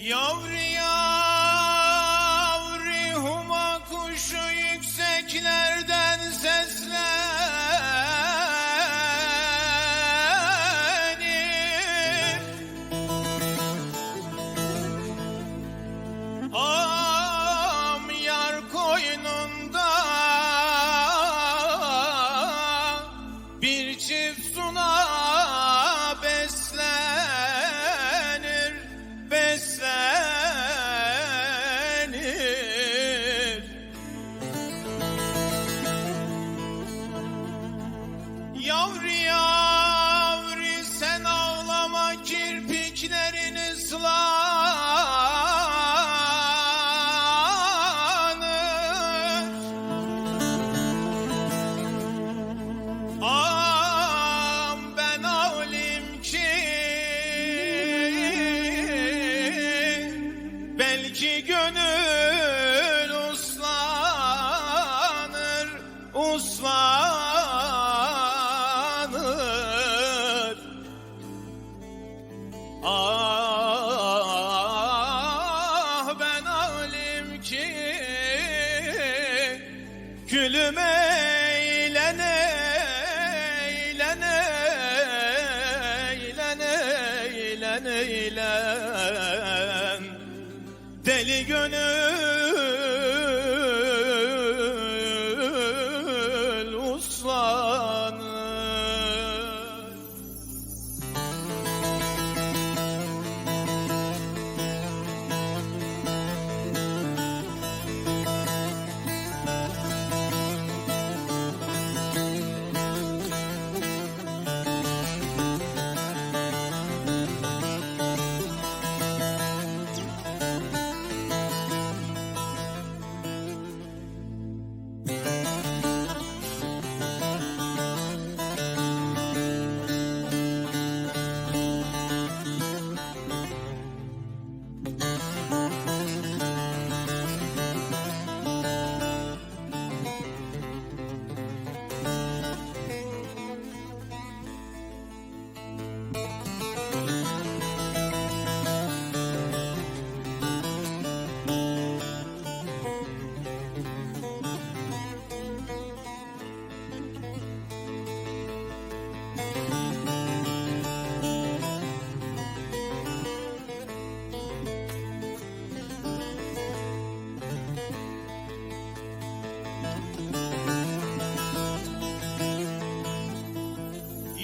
Yavrum belki gönül uslanır, uslanır. Ah ben alim ki Gülüm eylen eylen eylen eylen Deli gönül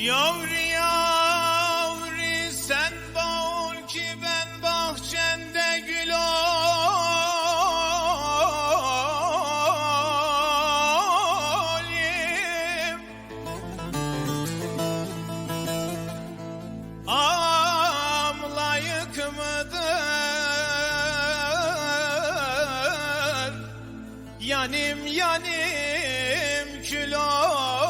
Yavru yavru sen bağır ki ben bahçende gül olayım. Am layık mıdır? Yanim yanim kül olim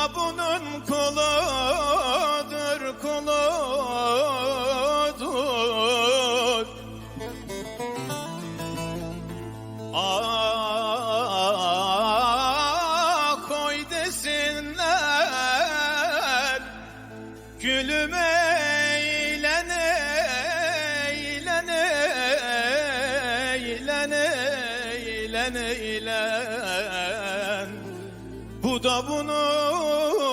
Da bunun kuludur kuludur Ah koy desinler. Gülüm eylen eylen eylen eylen eylen da bunu